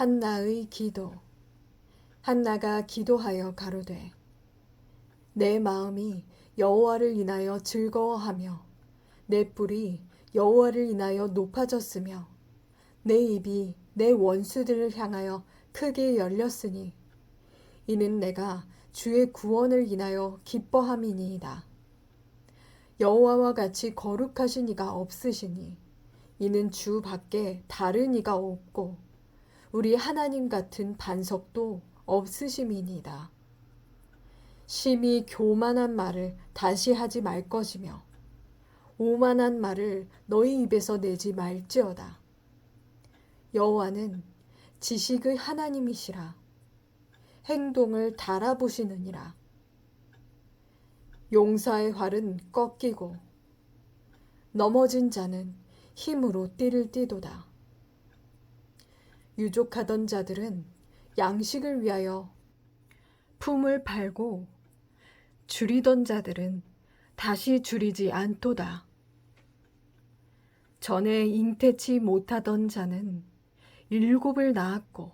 한나의 기도 한나가 기도하여 가로되 내 마음이 여호와를 인하여 즐거워하며 내 뿔이 여호와를 인하여 높아졌으며 내 입이 내 원수들을 향하여 크게 열렸으니 이는 내가 주의 구원을 인하여 기뻐함이니이다. 여호와와 같이 거룩하신 이가 없으시니 이는 주 밖에 다른 이가 없고 우리 하나님 같은 반석도 없으심이니이다. 심히 교만한 말을 다시 하지 말 것이며 오만한 말을 너희 입에서 내지 말지어다. 여호와는 지식의 하나님이시라. 행동을 달아보시느니라. 용사의 활은 꺾이고 넘어진 자는 힘으로 띠를 띠도다. 유족하던 자들은 양식을 위하여 품을 팔고 줄이던 자들은 다시 줄이지 않도다. 전에 잉태치 못하던 자는 일곱을 낳았고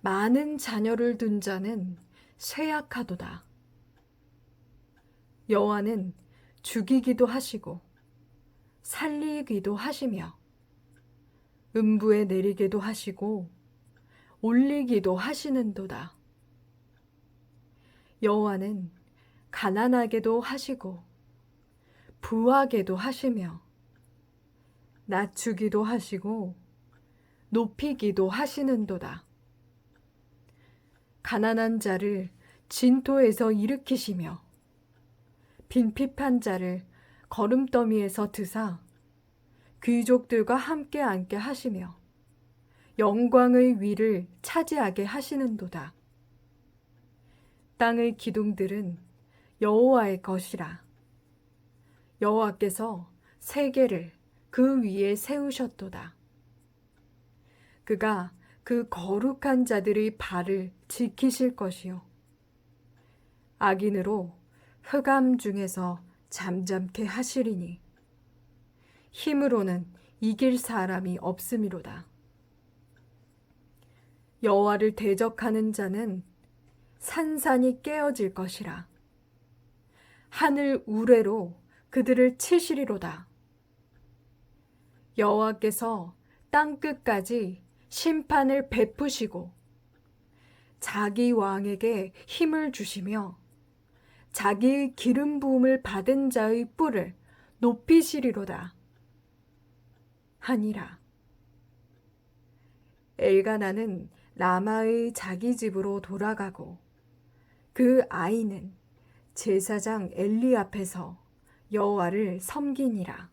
많은 자녀를 둔 자는 쇠약하도다. 여호와는 죽이기도 하시고 살리기도 하시며 음부에 내리게도 하시고 올리기도 하시는도다. 여호와는 가난하게도 하시고 부하게도 하시며 낮추기도 하시고 높이기도 하시는도다. 가난한 자를 진토에서 일으키시며 빈핍한 자를 걸음더미에서 드사 귀족들과 함께 앉게 하시며 영광의 위를 차지하게 하시는도다. 땅의 기둥들은 여호와의 것이라. 여호와께서 세계를 그 위에 세우셨도다. 그가 그 거룩한 자들의 발을 지키실 것이요. 악인으로 흑암 중에서 잠잠케 하시리니 힘으로는 이길 사람이 없음이로다. 여호와를 대적하는 자는 산산이 깨어질 것이라. 하늘 우레로 그들을 치시리로다. 여호와께서 땅 끝까지 심판을 베푸시고 자기 왕에게 힘을 주시며 자기의 기름 부음을 받은 자의 뿔을 높이시리로다. 하니라. 엘가나는 라마의 자기 집으로 돌아가고 그 아이는 제사장 엘리 앞에서 여호와를 섬기니라.